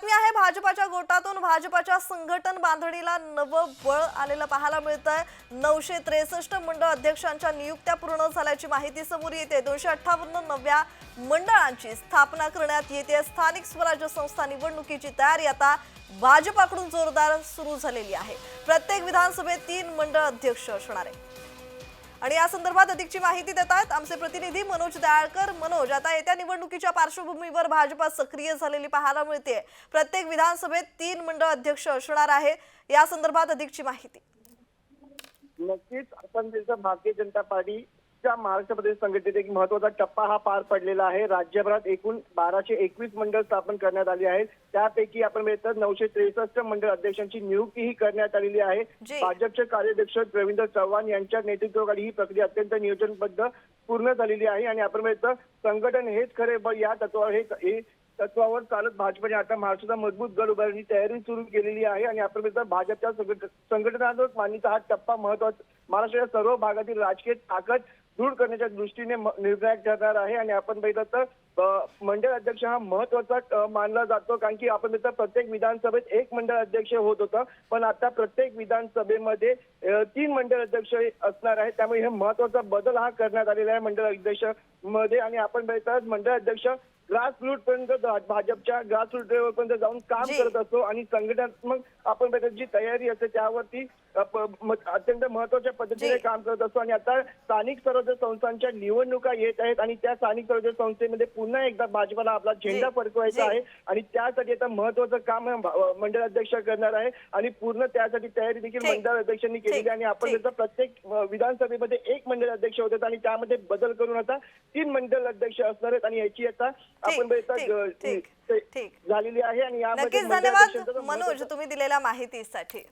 बातमी आहे भाजपाच्या गोटातून भाजपाच्या संघटन बांधणीला नवं बळ आलेलं पाहायला मिळतंय. नऊशे त्रेसष्ट मंडळ अध्यक्षांच्या नियुक्त्या पूर्ण झाल्याची माहिती समोर येते. दोनशे अठ्ठावन्न नव्या मंडळांची स्थापना करण्यात येते. स्थानिक स्वराज्य संस्था निवडणुकीची तयारी आता भाजपाकडून जोरदार सुरू झालेली आहे. प्रत्येक विधानसभेत तीन मंडळ अध्यक्ष असणार आहे आणि या संदर्भात अधिकची माहिती देत आहेत आमचे प्रतिनिधी मनोज दयाळकर. मनोज आता येत्या निवडणुकीच्या पार्श्वभूमीवर भाजपा सक्रिय झालेली पाहायला मिळते प्रत्येक विधानसभेत तीन मंडळ अध्यक्ष असणार आहे या संदर्भात अधिकची माहिती. नक्कीच आपण त्याचं भारतीय जनता पार्टीच्या महाराष्ट्र प्रदेश संघटनेत एक महत्त्वाचा टप्पा हा पार पडलेला आहे. राज्यभरात एकूण बाराशे एकवीस मंडळ स्थापन करण्यात आली आहेत. त्यापैकी आपण बघितलं नऊशे त्रेसष्ट मंडळ अध्यक्षांची नियुक्तीही करण्यात आलेली आहे. भाजपचे कार्याध्यक्ष रवींद्र चव्हाण यांच्या नेतृत्वाखाली ही प्रक्रिया अत्यंत नियोजनबद्ध पूर्ण झालेली आहे. आणि आपण बघितलं संघटन हेच खरे बळ या तत्वावर हे तत्वावर चालत भाजपने आता महाराष्ट्राचा मजबूत गड उभारण्याची तयारी सुरू केलेली आहे. आणि आपण बघितलं भाजपच्या संघट- संघटनात्मक मान्यता हा टप्पा महत्त्वाचा महाराष्ट्राच्या सर्व भागातील राजकीय ताकद दृढ करण्याच्या दृष्टीने निर्णायक ठरणार आहे आणि आपण बघितलं तर मंडळ अध्यक्ष हा महत्त्वाचा मानला जातो कारण की आपण बघितलं प्रत्येक विधानसभेत एक मंडळ अध्यक्ष होत होतं. पण आता प्रत्येक विधानसभेमध्ये तीन मंडळ अध्यक्ष असणार आहे त्यामुळे हे महत्त्वाचा बदल हा करण्यात आलेला आहे मंडळ अध्यक्षमध्ये आणि आपण बघितलं मंडळ अध्यक्ष ग्रास रूट पर्यंत भाजपच्या ग्रास रूट लेवल पर्यंत जाऊन काम. करत असतो आणि संघटनात्मक आपण जी तयारी असते त्यावरती अत्यंत महत्त्वाच्या पद्धतीने. काम करत असतो आणि आता स्थानिक स्वराज्य संस्थांच्या निवडणुका येत आहेत आणि त्या स्थानिक स्वराज्य संस्थेमध्ये पुन्हा एकदा भाजपाला आपला झेंडा. फडकवायचा. आहे आणि त्यासाठी आता महत्वाचं काम मंडळ अध्यक्ष करणार आहे आणि पूर्ण त्यासाठी तयारी देखील. मंडळ अध्यक्षांनी केलेली आणि आपण. त्याचा प्रत्येक विधानसभेमध्ये एक मंडळ अध्यक्ष होते आणि त्यामध्ये बदल करून आता तीन मंडळ अध्यक्ष असणार आहेत आणि याची आता आपण बघितलं, ठीक, अ, ठीक, ते- ठीक. झालेली आहे आणि यामध्ये नक्कीच धन्यवाद अध्यक्षांचं मनोज तुम्ही दिलेल्या माहितीसाठी